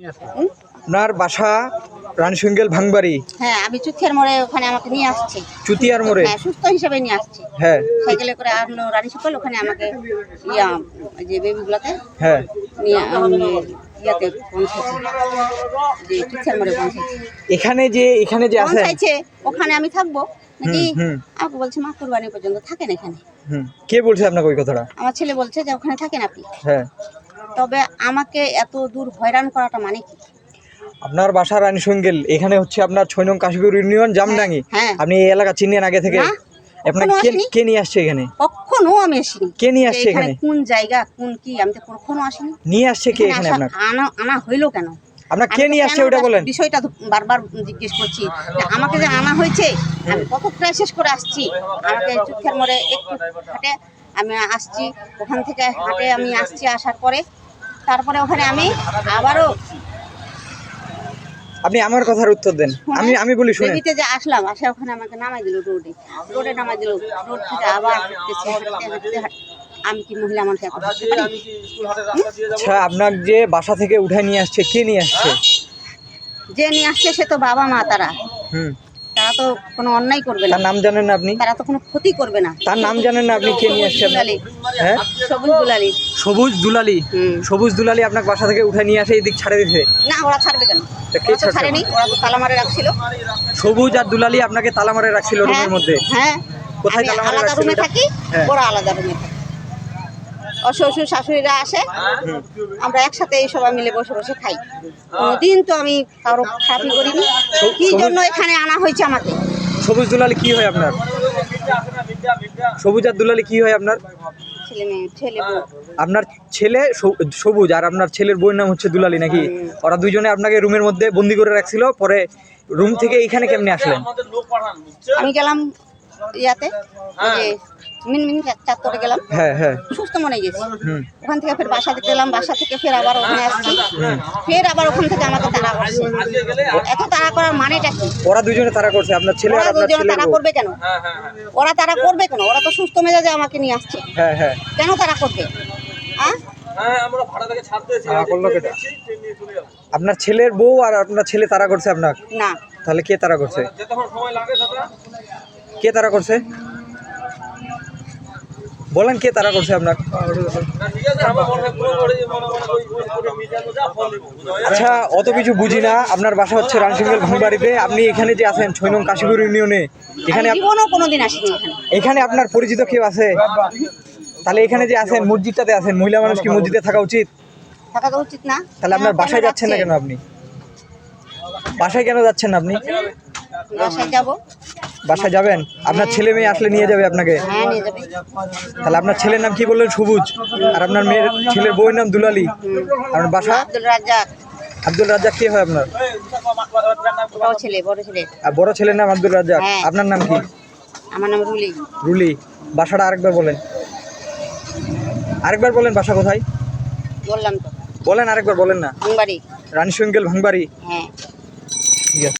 আপনার বাসা রানসুঙ্গেল ভাঙবাড়ি? হ্যাঁ আমি চুথিয়ার মোড়ে ওখানে আমাকে নিয়ে আসছে। চুতিয়ার মোড়ে? হ্যাঁ সুস্থ হিসেবে নিয়ে আসছে। হ্যাঁ। সাইকেলে করে আনলো রানী সকল ওখানে আমাকে ইয়া যে বেবিগুলোতে হ্যাঁ। নিয়ে আমি ইয়াতে পৌঁছেছি যে চুথিয়ার মোড়ে পৌঁছেছি। এখানে যে এখানে যে আছেন? পৌঁছাইছে ওখানে আমি থাকব। নাকি। আমাকে বলছে মা কুরবানি পর্যন্ত থাকেন এখানে। হুম। কে বলছে আপনাকে ওই কথাটা? আমার ছেলে বলছে যে ওখানে থাকেন আপনি। হ্যাঁ। তবে আমাকে এত দূর হয়রান করাটা মানে কি? আপনার বাসা রানীসুঙ্গেল এখানে হচ্ছে আপনার ছয় নং কাশীপুর ইউনিয়ন জামডাঙ্গি। হ্যাঁ। আপনি এই এলাকা চিনেন আগে থেকে? আপনাকে কে কে নিয়ে আসছে এখানে? কখনো আমি আসিনি। কে নিয়ে আসছে এখানে? কোন জায়গা কোন কি আমি তো কখনো আসিনি। নিয়ে আসছে কে এখানে আপনার? আনা আনা হইল কেন? আপনার কে নিয়ে আসছে ওটা বলেন। বিষয়টা বারবার জিজ্ঞেস করছি। আমাকে যে আনা হয়েছে আমি কত ক্রাইসিস করে আসছি। আমাকে চুক্ষের মোড়ে একটু হাটে আমি আসছি ওখান থেকে হাটে আমি আসছি আসার পরে। তারপরে ওখানে আমি আবারও আপনি আমার কথার উত্তর দেন। আমি আমি বলি শুনেন। বেবিতে যে আসলাম আসে ওখানে আমাকে নামাই দিল রোডে। রোডে নামাই দিল রোড থেকে আবার হাঁটতেছি হাঁটতে হাঁটতে আমি কি মহিলা মানুষ? আচ্ছা আপনার যে বাসা থেকে উঠে নিয়ে আসছে কে নিয়ে আসছে? যে নিয়ে আসছে সে তো বাবা মা তারা। হুম। তারা তো কোনো অন্যায় করবে না। তার নাম জানেন না আপনি? তারা তো কোনো ক্ষতি করবে না। তার নাম জানেন না আপনি? কে নিয়ে আসছে আপনার? হ্যাঁ? সবুজ দুলালি। সবুজ দুলালি। সবুজ দুলালি আপনার বাসা থেকে উঠে নিয়ে আসে এদিক ছাড়ে দিতে না ওরা ছাড়বে কেন? কে ওরা তো ছাড়বে? ছাড়েনি ওরা তো তালা মারে রাখছিল। সবুজ আর দুলালি আপনাকে তালা মারে রাখছিল হ্যাঁ রুমের মধ্যে? হ্যাঁ। কোথায় তালা মারে আলাদা রাখছিল রুমে থাকি হ্যাঁ। ওরা আলাদা রুমে থাকে। শ্বশুর শাশুড়িরা আসে আমরা একসাথে এই সবাই মিলে বসে বসে খাই। কোনোদিন তো আমি কারও খারাপই করিনি। কি জন্য এখানে আনা হয়েছে আমাকে? সবুজ দুলালি কি হয় আপনার? সবুজ আর দুলালি কি হয় আপনার। আপনার ছেলে সবুজ আর আপনার ছেলের বইয়ের নাম হচ্ছে দুলালি নাকি? ওরা দুজনে আপনাকে রুমের মধ্যে বন্দি করে রাখছিল পরে রুম থেকে এইখানে কেমনে আসলেন? আমি গেলাম ইয়াতে ওই যে মিনমিন চাত্তরে গেলাম। হ্যাঁ হ্যাঁ। সুস্থ মনে গেছি। হুম। ওখান থেকে ফের বাসা দেখতে এলাম বাসা থেকে ফের আবার ওখানে আসছি। ফের আবার ওখান থেকে আমাকে তাড়া করছে। এত তাড়া করার মানেটা কি? ওরা দুজনে তারা করছে আপনার ছেলে আর আপনার দুজনে ছেলের তাড়া করবে কেন? ওরা তারা করবে কেন? ওরা তো সুস্থ মেজাজে আমাকে নিয়ে আসছে। হ্যাঁ হ্যাঁ। কেন তারা করবে? হ্যাঁ তারা? আপনার ছেলের বউ আর আপনার ছেলে তারা করছে আপনার? না। তাহলে কে তারা করছে? কে তারা করছে? বলেন কে তারা করছে আপনার? আচ্ছা অত কিছু বুঝি না। আপনার বাসা হচ্ছে রানসিংহেল ঘুমবাড়িতে আপনি এখানে যে আছেন ছয় নং কাশীপুর ইউনিয়নে এখানে কোনোদিন আসিনি এখানে। আপনার পরিচিত কেউ আছে? তাহলে এখানে যে আছেন মসজিদটাতে আছেন মহিলা মানুষ কি মসজিদে থাকা উচিত? থাকা উচিত না। তাহলে আপনার বাসায় যাচ্ছেন না কেন আপনি? বাসায় কেন যাচ্ছেন না আপনি? বাসায় যাব। বাসায় যাবেন? আপনার ছেলে মেয়ে আসলে নিয়ে যাবে আপনাকে? হ্যাঁ তাহলে আপনার ছেলের নাম কি বললেন? সবুজ। আর আপনার মেয়ের ছেলের বউয়ের নাম দুলালি। আপনার বাসা? আব্দুল রাজ্জাক। কে হয় আপনার? বড় আর বড় ছেলের নাম আব্দুল রাজ্জাক। হ্যাঁ। আপনার নাম কি? আমার নাম রুলি। রুলি। বাসাটা আরেকবার বলেন। আরেকবার বলেন বাসা কোথায়? বললাম তো। বলেন আরেকবার বলেন না। বাড়ি রানী সঙ্গেল ভাঙবাড়ি হ্যাঁ। ঠিক আছে।